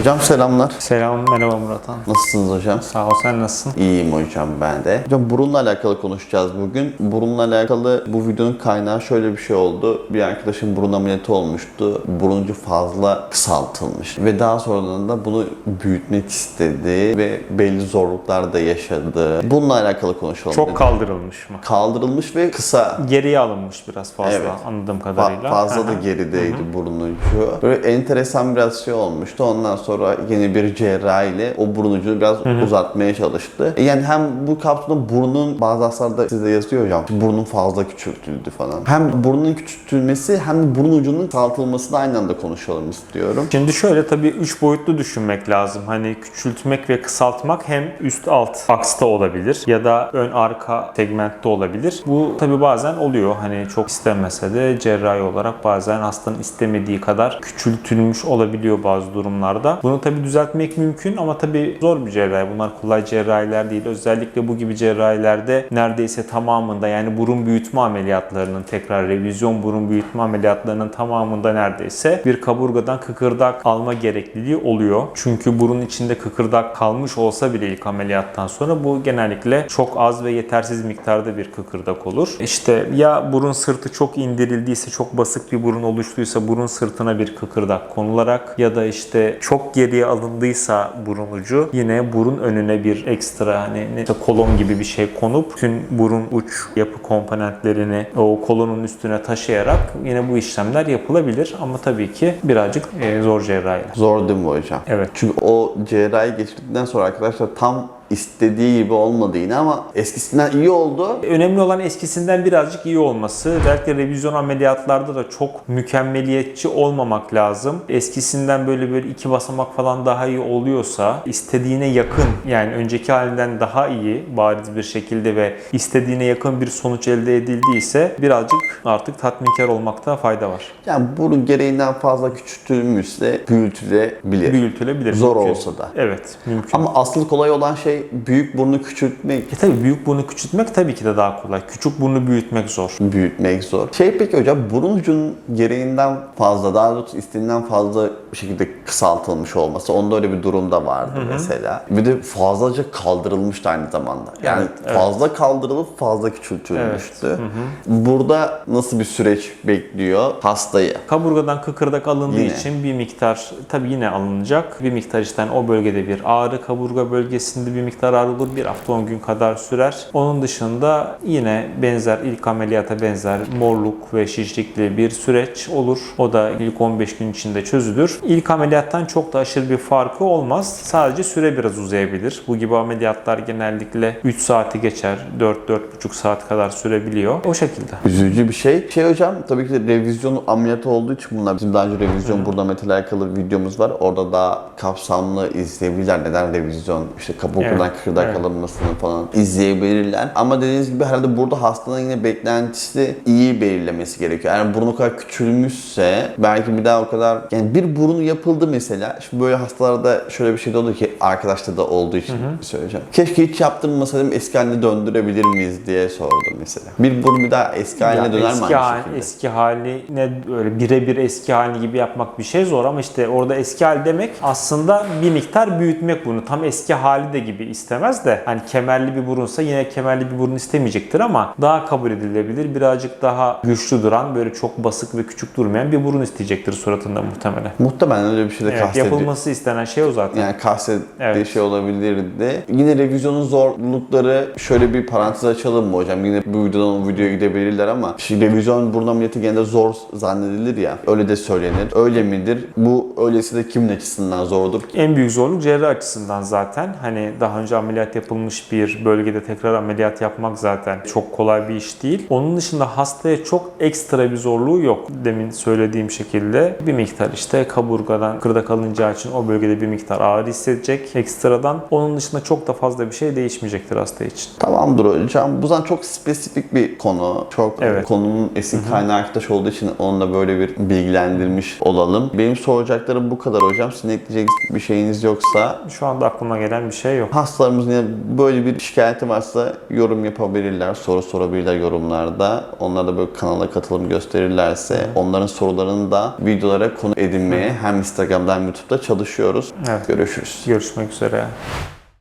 Hocam selamlar. Selam, merhaba Murat Han. Nasılsınız hocam? Sağ ol, sen nasılsın? İyiyim hocam ben de. Hocam burunla alakalı konuşacağız bugün. Burunla alakalı bu videonun kaynağı şöyle bir şey oldu. Bir arkadaşım burun ameliyatı olmuştu. Buruncu fazla kısaltılmış. Ve daha sonradan da bunu büyütmek istedi ve belli zorluklar da yaşadı. Bununla alakalı konuşalım Çok dedim. kaldırılmış mı? Kaldırılmış ve kısa Geriye alınmış biraz fazla Evet. anladığım Fa- kadarıyla. fazla da gerideydi burun ucu. Böyle enteresan biraz şey olmuştu. Ondan sonra yeni bir cerrahi ile o burun ucunu biraz uzatmaya çalıştı. E Yani hem bu kapsülde burnun bazı hastalarda size yazıyor hocam. Burnun fazla küçültüldü falan. Hem burnun küçültülmesi hem de burun ucunun kısaltılmasını aynı anda konuşalım istiyorum. Şimdi şöyle tabii üç boyutlu düşünmek lazım. Hani küçültmek ve kısaltmak hem üst alt aksta olabilir ya da ön arka segmentte olabilir. Bu tabii bazen oluyor. Hani çok istenmese de cerrahi olarak bazen hastanın istemediği kadar küçültülmüş olabiliyor bazı durumlarda. Bunu tabii düzeltmek mümkün ama tabii zor bir cerrahi. Bunlar kolay cerrahiler değil. Özellikle bu gibi cerrahilerde neredeyse tamamında yani burun büyütme ameliyatlarının tekrar revizyon burun büyütme ameliyatlarının tamamında neredeyse bir kaburgadan kıkırdak alma gerekliliği oluyor. Çünkü burun içinde kıkırdak kalmış olsa bile ilk ameliyattan sonra bu genellikle çok az ve yetersiz miktarda bir kıkırdak olur. İşte ya burun sırtı çok indirildiyse, çok basık bir burun oluştuysa burun sırtına bir kıkırdak konularak ya da işte çok geriye alındıysa burun ucu yine burun önüne bir ekstra hani işte kolon gibi bir şey konup tüm burun uç yapı komponentlerini o kolonun üstüne taşıyarak yine bu işlemler yapılabilir ama tabii ki birazcık e, zor cerrahiler. Zor değil mi hocam? Evet. Çünkü o cerrahi geçirdikten sonra arkadaşlar tam istediği gibi olmadı yine ama eskisinden iyi oldu. Önemli olan eskisinden birazcık iyi olması. Özellikle revizyon ameliyatlarda da çok mükemmeliyetçi olmamak lazım. Eskisinden böyle böyle iki basamak falan daha iyi oluyorsa istediğine yakın yani önceki halinden daha iyi bariz bir şekilde ve istediğine yakın bir sonuç elde edildiyse birazcık artık tatminkar olmakta fayda var. Yani burun gereğinden fazla küçültülmüşse büyütülebilir. Büyütülebilir. Zor mümkün. olsa da. Evet mümkün. Ama asıl kolay olan şey büyük burnu küçültmek. E tabii büyük burnu küçültmek tabii ki de daha kolay. Küçük burnu büyütmek zor. Büyütmek zor. Şey peki hocam burun ucunun gereğinden fazla daha doğrusu istediğinden fazla bir şekilde kısaltılmış olması. Onda öyle bir durumda vardı mesela. Bir de fazlaca kaldırılmıştı aynı zamanda. Yani Evet, evet. fazla kaldırılıp fazla küçültülmüştü. Burada nasıl bir süreç bekliyor hastayı? Kaburgadan kıkırdak alındığı Yine. için bir miktar tabi yine alınacak. Bir miktar işte hani o bölgede bir ağrı, kaburga bölgesinde bir miktar ağrı olur. Bir hafta 10 gün kadar sürer. Onun dışında yine benzer ilk ameliyata benzer morluk ve şişlikli bir süreç olur. O da ilk 15 gün içinde çözülür. İlk ameliyattan çok da aşırı bir farkı olmaz. Sadece süre biraz uzayabilir. Bu gibi ameliyatlar genellikle 3 saati geçer. 4-4,5 saat kadar sürebiliyor. O şekilde. Üzücü bir şey. Şey hocam tabii ki de revizyon ameliyatı olduğu için bunlar bizim daha önce revizyon burada metal alakalı videomuz var. Orada daha kapsamlı izleyebilirler. Neden revizyon işte kaburgadan Evet, kırdak evet. alınmasını falan izleyebilirler. Ama dediğiniz gibi herhalde burada hastanın yine beklentisi iyi belirlemesi gerekiyor. Yani burnu kadar küçülmüşse belki bir daha o kadar yani bir burnu yapıldı mesela. Şimdi böyle hastalarda şöyle bir şey de oluyor ki arkadaşta da olduğu için söyleyeceğim. Keşke hiç yaptırmasaydım eski haline döndürebilir miyiz diye sordum mesela. Bir burnu bir daha eski haline Ya döner mi eski, hal- eski haline böyle birebir eski hali gibi yapmak bir şey zor ama işte orada eski hal demek aslında bir miktar büyütmek bunu. Tam eski hali de gibi istemez de hani kemerli bir burunsa yine kemerli bir burun istemeyecektir ama daha kabul edilebilir. Birazcık daha güçlü duran böyle çok basık ve küçük durmayan bir burun isteyecektir suratında muhtemelen. Muhtemelen öyle bir şey de Evet, kastediyor. yapılması istenen şey o zaten. Yani kastettiği Evet. şey olabilirdi. Yine revizyonun zorlukları şöyle bir parantez açalım mı hocam? Yine bu videodan o videoya gidebilirler ama şimdi revizyon burun ameliyatı genelde zor zannedilir ya. Öyle de söylenir. Öyle midir? Bu öylesi de kimin açısından zordur? En büyük zorluk cerrah açısından zaten. Hani daha önce ameliyat yapılmış bir bölgede tekrar ameliyat yapmak zaten çok kolay bir iş değil. Onun dışında hastaya çok ekstra bir zorluğu yok. Demin söylediğim şekilde bir miktar işte kaburgadan kırdak alınacağı için o bölgede bir miktar ağrı hissedecek. Ekstradan. Onun dışında çok da fazla bir şey değişmeyecektir hasta için. Tamamdır hocam. Bu zaman çok spesifik bir konu. Çok Evet. konunun esin kaynağı arkadaş olduğu için onunla böyle bir bilgilendirmiş olalım. Benim soracaklarım bu kadar hocam. Sizin ekleyecek bir şeyiniz yoksa Şu anda aklıma gelen bir şey yok. hastalarımızın yine böyle bir şikayeti varsa yorum yapabilirler, soru sorabilirler yorumlarda. Onlar da böyle kanala katılım gösterirlerse onların sorularını da videolara konu edinmeye hem Instagram'da hem YouTube'da çalışıyoruz. Evet. Görüşürüz. Görüşmek üzere.